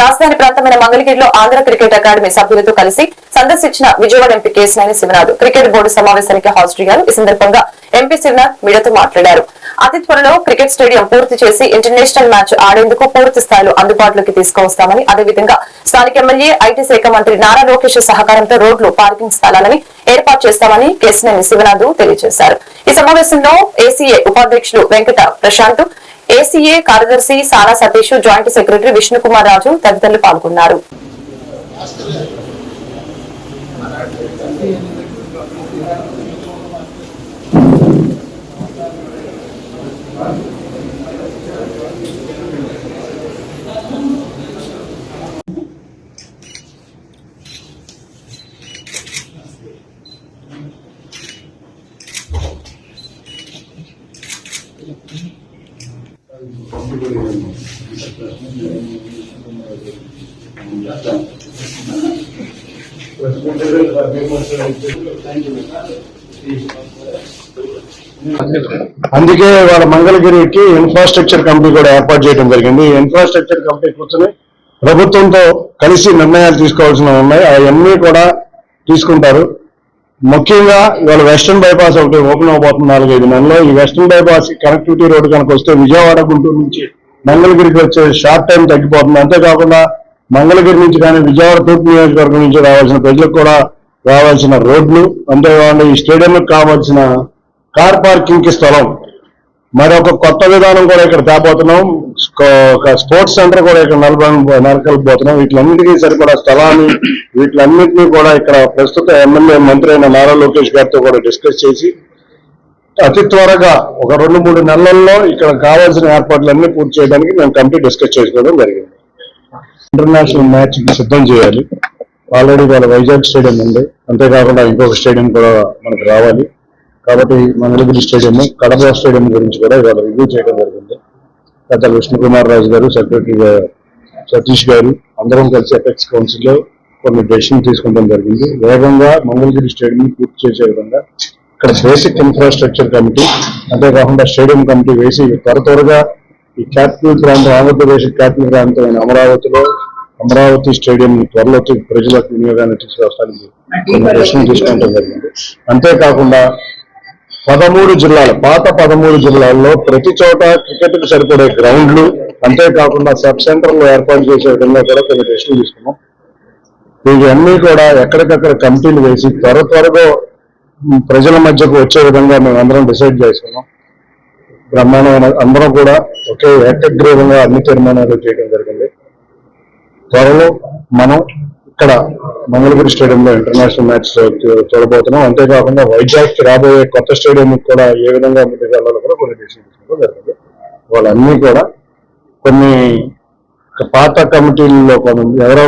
రాజధాని ప్రాంతమైన మంగళగిరిలో ఆంధ్ర క్రికెట్ అకాడమీ సభ్యులతో కలిసి సందర్శించిన Vijayawada MP Kesineni Sivanath cricket board సమావేశానికి హాజరయ్యారు ఈ సందర్భంగా ఎంపీ శివనాథ్ మీడియాతో మాట్లాడారు. అతి త్వరలో క్రికెట్ స్టేడియం పూర్తి చేసి ఇంటర్నేషనల్ మ్యాచ్ ఆడేందుకు పూర్తి స్థాయిలో అందుబాటులోకి తీసుకువస్తామని అదేవిధంగా స్థానిక ఎమ్మెల్యే ఐటీ శాఖ మంత్రి నారా లోకేష్ సహకారంతో రోడ్లు పార్కింగ్ స్థలాలని ఏర్పాటు చేస్తామని కేసినేని శివనాథ్ తెలియజేశారు. ఈ సమావేశంలో ఏసీఏ ఉపాధ్యక్షులు వెంకట ప్రశాంత్ ఏసీఏ కార్యదర్శి సానా సతీష్ జాయింట్ సెక్రటరీ విష్ణుకుమార్ రాజు తదితరులు పాల్గొన్నారు. అందుకే వాళ్ళ మంగళగిరికి ఇన్ఫ్రాస్ట్రక్చర్ కమిటీ కూడా ఏర్పాటు చేయడం జరిగింది. ఇన్ఫ్రాస్ట్రక్చర్ కమిటీ కూర్చొని ప్రభుత్వంతో కలిసి నిర్ణయాలు తీసుకోవాల్సిన ఉన్నాయి. అవన్నీ కూడా తీసుకుంటారు. ముఖ్యంగా ఇవాళ వెస్టర్న్ బైపాస్ ఒకటి ఓపెన్ అవబోతుంది నాలుగైదు నెలలో ఈ వెస్టర్న్ బైపాస్ కనెక్టివిటీ రోడ్డు కనుక వస్తే విజయవాడ గుంటూరు నుంచి మంగళగిరికి వచ్చే షార్ట్ టైం తగ్గిపోతుంది. అంతేకాకుండా మంగళగిరి నుంచి కానీ విజయవాడ తూర్పు నియోజకవర్గం నుంచి రావాల్సిన ప్రజలకు కూడా రావాల్సిన రోడ్లు అంతేకాకుండా ఈ స్టేడియంకి కావాల్సిన కార్ పార్కింగ్కి స్థలం మరొక కొత్త విధానం కూడా ఇక్కడ తేబోతున్నాం. ఒక స్పోర్ట్స్ సెంటర్ కూడా ఇక్కడ నలభై నరకలిపోతున్నాం వీటిలన్నిటికీ సరిపడా స్థలాన్ని వీటిలన్నింటినీ కూడా ఇక్కడ ప్రస్తుత ఎమ్మెల్యే మంత్రి అయిన నారా లోకేష్ గారితో కూడా డిస్కస్ చేసి అతి త్వరగా ఒక రెండు మూడు నెలల్లో ఇక్కడ కావాల్సిన ఏర్పాట్లన్నీ పూర్తి చేయడానికి మేము కమిటీ డిస్కస్ చేసుకోవడం జరిగింది. ఇంటర్నేషనల్ మ్యాచ్ సిద్ధం చేయాలి. ఆల్రెడీ వాళ్ళ వైజాగ్ స్టేడియం ఉంది. అంతేకాకుండా ఇంకొక స్టేడియం కూడా మనకు రావాలి. కాబట్టి మంగళగిరి స్టేడియం కడప స్టేడియం గురించి కూడా ఇవాళ రివ్యూ చేయడం జరిగింది. పెద్ద విష్ణుకుమార్ రాజు గారు సెక్రటరీ సతీష్ గారు అందరం కలిసి ఎఫెక్స్ కౌన్సిల్లో కొన్ని డెసిషన్ తీసుకోవడం జరిగింది. వేగంగా మంగళగిరి స్టేడియం పూర్తి చేసే విధంగా ఇక్కడ బేసిక్ ఇన్ఫ్రాస్ట్రక్చర్ కమిటీ అంతేకాకుండా స్టేడియం కమిటీ వేసి త్వర త్వరగా ఈ క్యాపిటల్ ప్రాంతం ఆంధ్రప్రదేశ్ క్యాపిటల్ ప్రాంతమైన అమరావతిలో అమరావతి స్టేడియం త్వరలో ప్రజలకు వినియోగాన్ని తీసుకురావడానికి కొన్ని డెసిషన్ తీసుకోవడం జరిగింది. అంతేకాకుండా పదమూడు జిల్లాలు పాత పదమూడు జిల్లాల్లో ప్రతి చోట క్రికెట్కు సరిపడే గ్రౌండ్లు అంతేకాకుండా సబ్ సెంటర్లు ఏర్పాటు చేసే విధంగా కూడా కొన్ని టెస్టులు తీసుకున్నాం. ఇవన్నీ కూడా ఎక్కడికక్కడ కమిటీలు వేసి త్వర త్వరగా ప్రజల మధ్యకు వచ్చే విధంగా మేము అందరం డిసైడ్ చేసుకున్నాం. బ్రహ్మాండమైన అందరం కూడా ఒకే ఏకగ్రీవంగా అన్ని తీర్మానాలు చేయడం జరిగింది. త్వరలో మనం ఇక్కడ మంగళగిరి స్టేడియంలో ఇంటర్నేషనల్ మ్యాచ్ చూడబోతున్నాం అంతేకాకుండా వైజాగ్ రాబోయే కొత్త స్టేడియం కూడా ఏ విధంగా ముందుకు వెళ్ళాలో కూడా కొన్ని డిసిషన్ జరిగింది వాళ్ళన్నీ కూడా కొన్ని పాత కమిటీల్లో కొన్ని ఎవరెవరు